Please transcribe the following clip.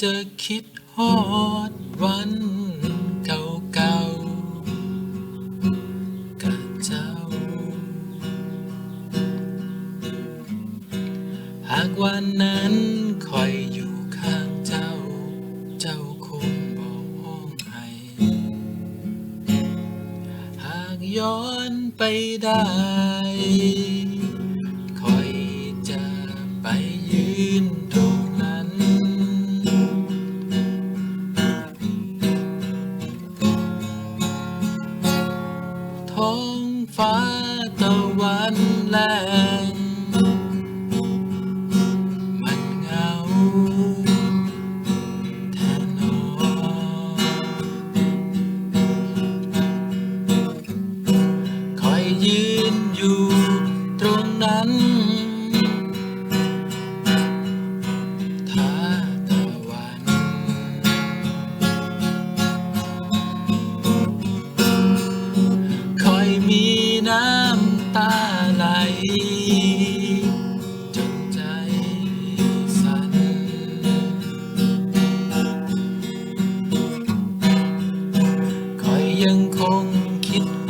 จะคิดฮอดวันเก่าๆกับเจ้า หากวันนั้นคอยอยู่ข้างเจ้า เจ้าคงบอกห้องให้ หากย้อนไปได้ ท้องฟ้าตะวันแลงมันเงาแทนนอคอยยืนอยู่ ยังคงคิด